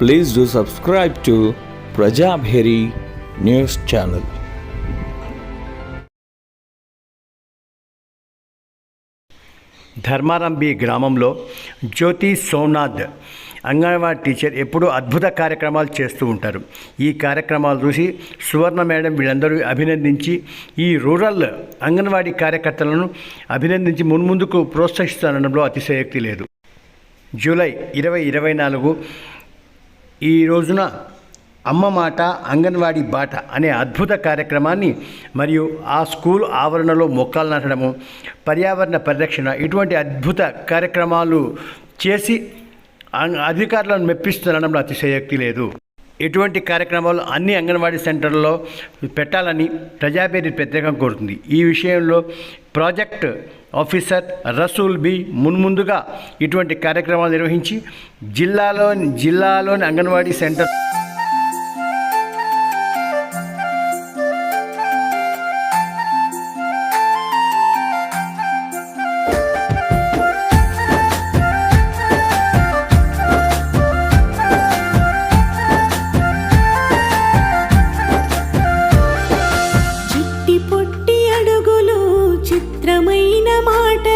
Please do subscribe to Prajabheri news channel ధర్మారంబి గ్రామంలో Jyothi Somnath anganwadi teacher ఎప్పుడూ అద్భుత కార్యక్రమాలు చేస్తూ ఉంటారు. ఈ కార్యక్రమాలు చూసి సువర్ణ మేడం వీళ్ళందరూ అభినందించి ఈ రూరల్ అంగన్వాడీ కార్యకర్తలను అభినందించి మున్ముందుకు ప్రోత్సహిస్తానడంలో అతిశయోక్తి లేదు. జూలై ఇరవై ఇరవై నాలుగు ఈ రోజున అమ్మ మాట అంగన్వాడీ బాట అనే అద్భుత కార్యక్రమాన్ని మరియు ఆ స్కూల్ ఆవరణలో మొక్కలు నాటడము పర్యావరణ పరిరక్షణ ఇటువంటి అద్భుత కార్యక్రమాలు చేసి అం- అధికారులను మెప్పిస్తుండడంలో అతిశయోక్తి లేదు. ఇటువంటి కార్యక్రమాలు అన్ని అంగన్వాడీ సెంటర్లలో పెట్టాలని ప్రజాపేరి ప్రత్యేకంగా కోరుతుంది. ఈ విషయంలో ప్రాజెక్ట్ ఆఫీసర్ రసూల్ బి మున్ముందుగా ఇటువంటి కార్యక్రమాలు నిర్వహించి జిల్లాలో జిల్లాలోని అంగన్వాడీ సెంటర్ పవిత్రమైన మాట